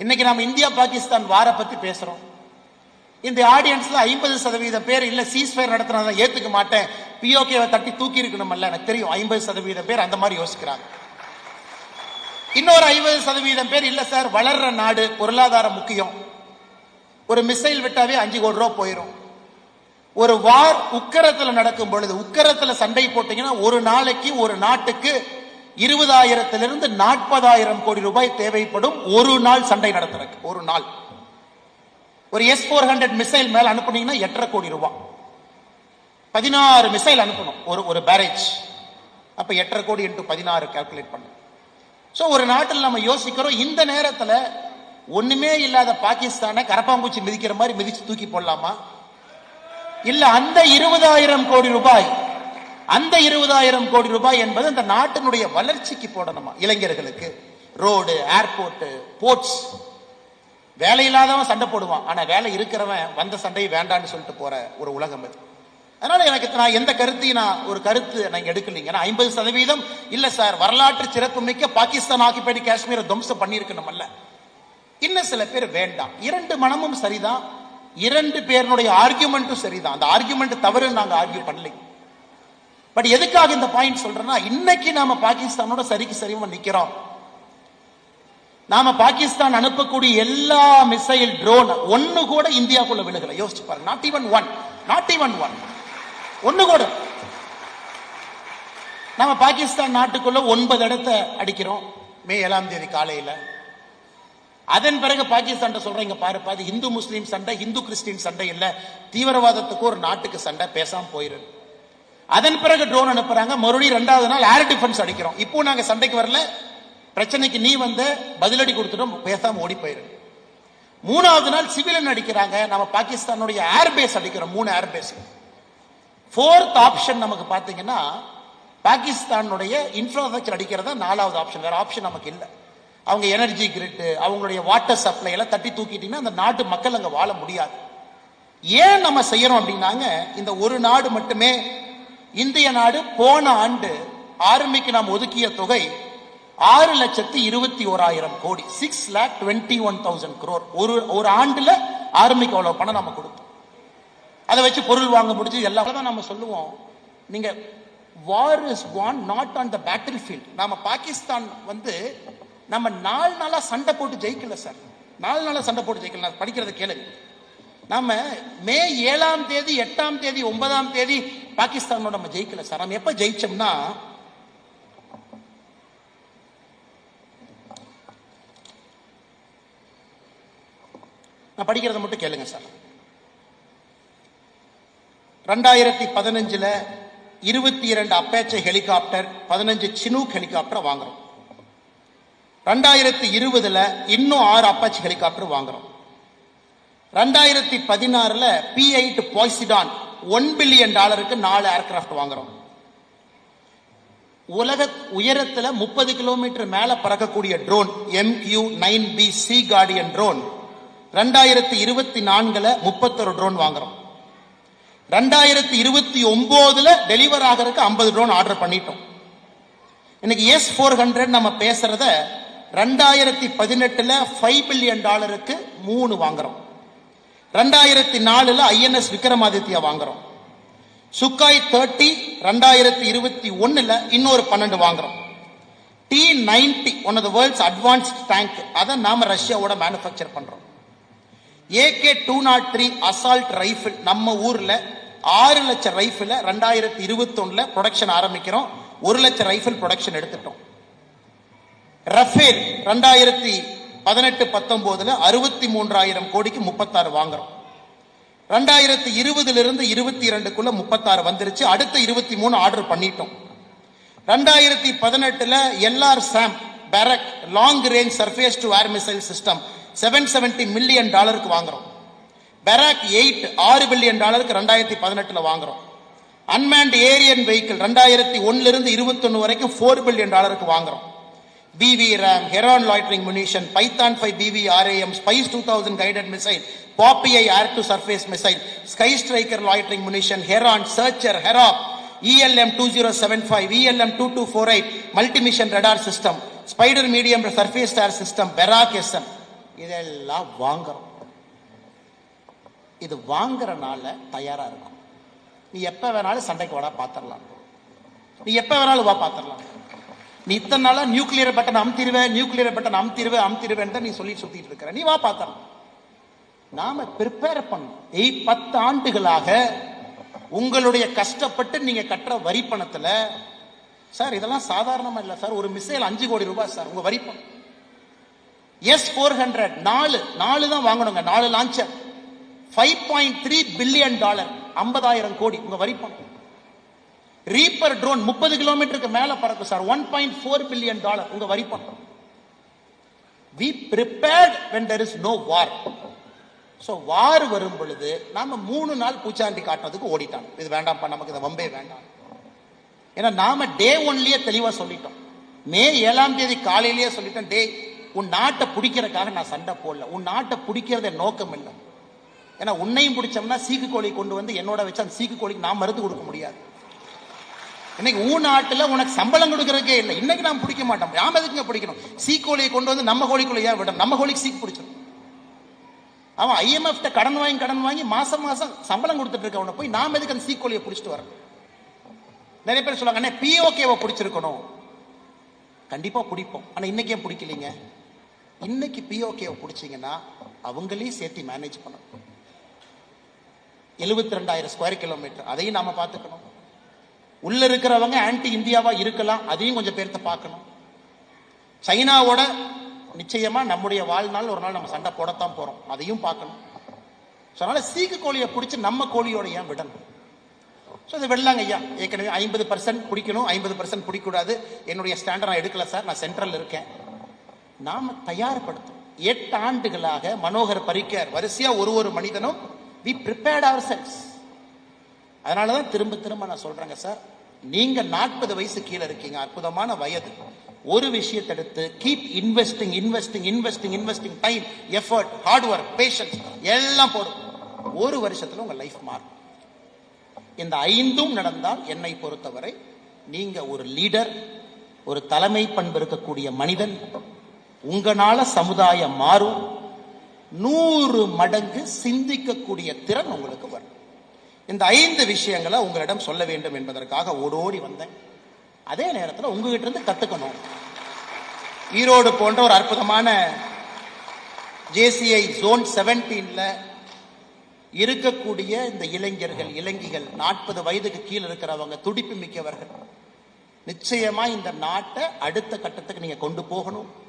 இன்னைக்கு நம்ம இந்தியா பாகிஸ்தான் வார பத்தி பேசுறோம். இந்த ஆடியன்ஸ்ல ஐம்பது சதவீதம் பேர் இல்ல சீஸ்ஃபயர் நடத்துறத ஏத்துக்க மாட்டேன். பிஓகேவை தட்டி தூக்கி இருக்கணும்ல எனக்கு தெரியும். ஐம்பது சதவீதம் பேர் அந்த மாதிரி யோசிக்கிறாங்க. இன்னொரு ஐம்பது சதவீதம் பேர் இல்ல சார் வளர்ற நாடு பொருளாதாரம் முக்கியம். ஒரு மிசைல் விட்டாவே அஞ்சு கோடி ரூபா போயிடும் ஒரு வார் உக்கரத்துல நடக்கும் பொழுது உக்கரத்துல சண்டை போட்டீங்கன்னா ஒரு நாளைக்கு ஒரு நாட்டுக்கு இருபதாயிரத்திலிருந்து நாற்பதாயிரம் கோடி ரூபாய் தேவைப்படும் ஒரு நாள் சண்டை நடத்துறதுக்கு. ஒரு நாள். ஒரு எஸ் போர் ஹண்ட்ரட் மிசைல் மேல அனுப்புனீங்கன்னா எட்டரை கோடி ரூபாய் பதினாறு மிசைல் அனுப்பணும். ஒரு ஒரு பேரேஜ் அப்ப எட்டரை கோடி இன்ட்டு பதினாறு கால்குலேட் பண்ணும் ஸோ ஒரு நாட்டில் நம்ம யோசிக்கிறோம் இந்த நேரத்தில் ஒண்ணுமே இல்லாத பாகிஸ்தானை கரப்பாம்பூச்சி மிதிக்கிற மாதிரி மிதிச்சு தூக்கி போடலாமா? இல்ல அந்த இருபதாயிரம் கோடி ரூபாய் அந்த இருபதாயிரம் கோடி ரூபாய் என்பது அந்த நாட்டினுடைய வளர்ச்சிக்கு போடணுமா? இளைஞர்களுக்கு. ரோடு ஏர்போர்ட் போர்ட்ஸ் வேலை இல்லாதவன் சண்டை போடுவான். ஆனா வேலை இருக்கிறவன் வந்த சண்டையை வேண்டான்னு சொல்லிட்டு போற ஒரு உலகம் இது அதனால எனக்கு நான் எந்த கருத்தையும் நான் ஒரு கருத்து நான் எடுக்கலைங்க. ஏன்னா ஐம்பது சதவீதம் இல்ல சார் வரலாற்று சிறப்பு மிக்க பாகிஸ்தான் ஆக்கிபைடு காஷ்மீரை துவம்சம் பண்ணியிருக்கணும்ல இன்னும் சில பேர் வேண்டாம். இரண்டு மனமும் சரிதான். இரண்டு பேருடைய ஆர்கியூமெண்ட்டும் சரிதான். அந்த ஆர்கியூமெண்ட் தவறு நாங்கள் ஆர்கியூ பண்ணலை பட் எதுக்காக இந்த பாயிண்ட் சொல்றேன்னா இன்னைக்கு நாம பாகிஸ்தானோட சரிக்கு சரிவா நிக்கிறோம். நாம பாகிஸ்தான் அனுப்பக்கூடிய எல்லா மிசைல் ட்ரோன் ஒன்னு கூட இந்தியாக்குள்ள விழுகல. யோசிச்சு பாருங்க. Not even one not even one ஒன்னு கூட. நாம பாகிஸ்தான் நாட்டுக்குள்ள ஒன்பது இடத்தை அடிக்கிறோம். மே ஏழாம் தேதி காலையில. அதன் பிறகு பாகிஸ்தான் சொல்றீங்க பாருப்பா அது இந்து முஸ்லீம் சண்டை இந்து கிறிஸ்டின் சண்டை இல்ல. தீவிரவாதத்துக்கு ஒரு நாட்டுக்கு சண்டை பேசாம போயிரு. அதன் பிறகு ட்ரோன் அனுப்புறாங்க. மறுபடியும் ரெண்டாவது நாள் ஏர் டிஃபென்ஸ் அடிக்கிறோம். இப்போ நாங்க சண்டைக்கு வரல. பிரச்சனைக்கு நீ வந்து பதிலடி கொடுத்துட்டோம். பேசாம ஓடி போயிரு. மூணாவது நாள் சிவிலன் அடிக்கிறாங்க. நம்ம பாகிஸ்தானுடைய ஏர் பேஸ் அடிக்கிறோம். மூணு ஏர் பேஸ் ஃபோர்த் ஆப்ஷன் நமக்கு பாத்தீங்கன்னா பாகிஸ்தானுடைய இன்ஃப்ராஸ்ட்ரக்சர் அடிக்கிறதா நாலாவது ஆப்ஷன் வேற ஆப்ஷன் நமக்கு இல்லை. அவங்க எனர்ஜி கிரிட்டு அவங்களுடைய வாட்டர் சப்ளை எல்லாம் தட்டி தூக்கிட்டீங்கன்னா அந்த நாட்டு மக்கள் அங்க வாழ முடியாது. ஏன் நம்ம செய்யறோம் அப்படின்னாங்க இந்த ஒரு நாடு மட்டுமே இந்திய நாடு போன ஆண்டு ஆர்மிக்கு நாம் ஒதுக்கிய தொகை ஆறு லட்சத்தி இருபத்தி ஓராயிரம் கோடி. Six lakh twenty one thousand crore ஒரு ஒரு ஆண்டுல ஆர்மிக்கு அவ்வளவு பணம் நம்ம கொடுத்தோம். அதை வச்சு பொருள் வாங்க முடிஞ்சு எல்லாம். தான் நம்ம சொல்லுவோம். நீங்க war is won not on the battlefield நாம பாகிஸ்தான் வந்து நம்ம நாலு நாளா சண்டை போட்டு ஜெயிக்கல சார். நாலு நாளா சண்டை போட்டு ஜெயிக்கல. நான் படிக்கிறத கேளுங்க. நாம மே ஏழாம் தேதி எட்டாம் தேதி ஒன்பதாம் தேதி பாகிஸ்தானோட நம்ம ஜெயிக்கல சார். நம்ம எப்ப ஜெயிச்சோம்னா நான் படிக்கிறத மட்டும் கேளுங்க சார். ரெண்டாயிரத்தி பதினஞ்சுல இருபத்தி இரண்டு அப்பேச்சை ஹெலிகாப்டர் பதினஞ்சு சினூக் ஹெலிகாப்டர் வாங்குறோம். ரெண்டாயிரத்தி இருபதுல இன்னும் ஆறு அப்பாச்சி ஹெலிகாப்டர் வாங்குறோம். ரெண்டாயிரத்தி பதினாறுல P eight Poseidon one billion டாலருக்கு நாலு ஏர்கிராஃப்ட் வாங்குறோம். உலக உயரத்தில் முப்பது கிலோமீட்டர் மேல பறக்கக்கூடிய drone MQ nine B sea guardian drone ரெண்டாயிரத்தி இருபத்தி நான்குல முப்பத்தொரு ட்ரோன் வாங்குறோம். ரெண்டாயிரத்தி இருபத்தி ஒன்பதுல டெலிவர் ஆகிறதுக்கு ஐம்பது ட்ரோன் ஆர்டர் பண்ணிட்டோம். இன்னைக்கு எஸ் ஃபோர் ஹண்ட்ரட் நம்ம பேசுறத ரெண்டாயிரத்தி பதினெட்டுல ஃபைவ் பில்லியன் டாலருக்கு மூணு வாங்குறோம். ரெண்டாயிரத்தி நாலுல ஐஎன்எஸ் விக்ரமாதித்யா வாங்குறோம். சுக்காய் தேர்ட்டி ரெண்டாயிரத்தி இருபத்தி ஒன்னுல இன்னொரு பன்னெண்டு வாங்குறோம். T ninety one of the world's advanced tank அதை நாம ரஷ்யாவோட மேனுஃபேக்சர் பண்றோம். AK two naught three assault rifle நம்ம ஊர்ல ஆறு லட்சம் ரைஃபிள ரெண்டாயிரத்தி இருபத்தொன்னுல ப்ரொடக்ஷன் ஆரம்பிக்கிறோம். ஒரு லட்சம் ரைஃபிள் ப்ரொடக்ஷன் எடுத்துட்டோம். ரஃபேல் ரெண்டாயிரத்தி பதினெட்டு பத்தொன்பதுல அறுபத்தி மூன்றாயிரம் கோடிக்கு முப்பத்தாறு வாங்குறோம். ரெண்டாயிரத்தி இருபதுல இருந்து இருபத்தி இரண்டுக்குள்ள முப்பத்தாறு வந்துருச்சு. அடுத்த இருபத்தி மூணு ஆர்டர் பண்ணிட்டோம். ரெண்டாயிரத்தி பதினெட்டுல LR SAM Barak long range surface to air missile system seven seventy million டாலருக்கு வாங்குறோம். பெராக் எயிட் ஆறு பில்லியன் டாலருக்கு ரெண்டாயிரத்தி பதினெட்டுல வாங்குறோம். அன்மேண்ட் ஏரியன் வெஹிக்கிள் ரெண்டாயிரத்தி ஒன்னுல இருந்து இருபத்தொன்னு வரைக்கும் ஃபோர் பில்லியன் டாலருக்கு வாங்குறோம். BV RAM Heron loitering munition Python five BV RAM Spice two thousand guided missile Popeye air to surface missile Sky Striker loitering munition Heron Searcher Harop ELM two zero seven five ELM two two four eight multimission radar system Spyder medium surface air system Barak SM இதெல்லாம் வாங்குறோம். இது வாங்குறனால தயாரா இருக்கும். நீ எப்ப வேணாலும் சண்டைக்கு வாடா பாத்திரலாம். நீ எப்ப வேணாலும் வா பாத்திரலாம். நீ இத்தனை நாளா நியூக்ளியர் பட்டன் அமுத்திருவேன் நியூக்ளியர் பட்டன் அமுத்திருவேன் அமுத்திருவேன் தான் நீ சொல்லி சுத்திட்டு இருக்கிற. நீ வா பாத்திரலாம் நாம ப்ரிப்பேர் பண்ணோம் எய் பத்து ஆண்டுகளாக உங்களுடைய கஷ்டப்பட்டு நீங்க கட்டுற வரி பணத்துல சார் இதெல்லாம் சாதாரணமா இல்ல சார். ஒரு மிசைல் அஞ்சு கோடி ரூபாய் சார் உங்க வரி பணம். எஸ் ஃபோர் ஹண்ட்ரட் நாலு நாலு தான் வாங்கணுங்க. நாலு launcher five point three billion dollar ஐம்பதாயிரம் கோடி உங்க வரி பணம். ரீப்பர் ட்ரோன் முப்பது கிலோமீட்டருக்கு மேல பறக்கும் sir one point four billion dollar உங்க வரி பண்றோம் we prepared when there is no war so war வரும் பொழுது நாம மூணு நாள் பூச்சாண்டி காட்டுறதுக்கு ஓடிட்டாங்க இது வேண்டாம்ப்பா நமக்கு இந்த வம்பே வேண்டாம். ஏன்னா நாம டே ஒன்லயே தெளிவா சொல்லிட்டோம். மே ஏழாம் தேதி காலையிலேயே சொல்லிட்டோம் டே உன் நாட்டை பிடிக்கிறதுக்காக நான் சண்டை போடல. உன் நாட்டை பிடிக்கிறத நோக்கம் இல்லை. ஏன்னா உன்னையும் பிடிச்சோம்னா சீக்கு கோழி கொண்டு வந்து என்னோட வச்சு அந்த சீக்கு கோழிக்கு நான் மருந்து கொடுக்க முடியாது. இன்னைக்கு ஊ நாட்டில் உனக்கு சம்பளம் கொடுக்கறதுக்கே இல்லை. இன்னைக்கு நாம் பிடிக்க மாட்டோம் யாம எதுக்குங்க பிடிக்கணும்? சீக்கோழியை கொண்டு வந்து நம்ம கோழிக்குள்ள ஏன் விடணும்? நம்ம கோழிக்கு சீக்கு பிடிச்சிடும் அவன் ஐஎம்எஃப் கடன் வாங்கி கடன் வாங்கி மாசம் மாசம் சம்பளம் கொடுத்துட்டு இருக்கவனை போய் நாம எதுக்கு அந்த சீக்கோழியை பிடிச்சிட்டு வரணும்? நிறைய பேர் சொல்லுவாங்க அண்ணே பிஓகேவை பிடிச்சிருக்கணும். கண்டிப்பாக பிடிப்போம். ஆனா இன்னைக்கு ஏன் பிடிக்கலீங்க? இன்னைக்கு பிஓகேவை பிடிச்சீங்கன்னா அவங்களே சேர்த்து மேனேஜ் பண்ணணும். எழுபத்தி ரெண்டாயிரம் ஸ்கொயர் கிலோமீட்டர் அதையும் நாம பார்த்துக்கணும். உள்ள இருக்கிறவங்க ஆன்டி இந்தியாவா இருக்கலாம் அதையும் கொஞ்சம் பேர்த்த பார்க்கணும். சைனாவோட நிச்சயமா நம்முடைய வாழ்நாள் ஒரு நாள் நம்ம சண்டை போடத்தான் போறோம். அதையும் பார்க்கணும். ஸோ அதனால சீக்கு கோழியை பிடிச்சி நம்ம கோழியோட ஏன் விடணும்? ஸோ இது விடலாங்க ஐயா. ஏற்கனவே ஐம்பது பர்சன்ட் பிடிக்கணும் ஐம்பது பர்சன்ட் பிடிக்கக்கூடாது என்னுடைய ஸ்டாண்டர்ட் நான் எடுக்கல சார். நான் சென்ட்ரல் இருக்கேன். நாம் தயார்படுத்தும் எட்டு ஆண்டுகளாக மனோகர் பரிக்கர் வரிசையாக ஒரு ஒரு மனிதனும் வி ப்ரிப்பேர்ட் அவர் செல்ஸ் அதனால தான் திரும்ப திரும்ப நான் சொல்கிறேங்க சார். நீங்கள் நாற்பது வயசு கீழே இருக்கீங்க அற்புதமான வயது. ஒரு விஷயத்தை எடுத்து keep investing investing investing investing time effort hard work patience எல்லாம் போடும் ஒரு வருஷத்தில் உங்கள் லைஃப் மாறும். இந்த ஐந்தும் நடந்தால் என்னை பொறுத்தவரை நீங்கள் ஒரு லீடர் ஒரு தலைமை பண்பு இருக்கக்கூடிய மனிதன். உங்களால் சமுதாயம் மாறும். நூறு மடங்கு சிந்திக்கக்கூடிய திறன் உங்களுக்கு வரும். இந்த ஐந்து விஷயங்களை உங்களிடம் சொல்ல வேண்டும் என்பதற்காக ஓடோடி வந்தேன். அதே நேரத்தில் உங்ககிட்ட இருந்து கத்துக்கணும். ஈரோடு போன்ற ஒரு அற்புதமான ஜேசிஐ ஜோன் செவன்டீன்ல இருக்கக்கூடிய இந்த இளைஞர்கள் இளைஞிகள் நாற்பது வயதுக்கு கீழே இருக்கிறவங்க துடிப்பு மிக்கவர்கள் நிச்சயமா இந்த நாட்டை அடுத்த கட்டத்துக்கு நீங்க கொண்டு போகணும்.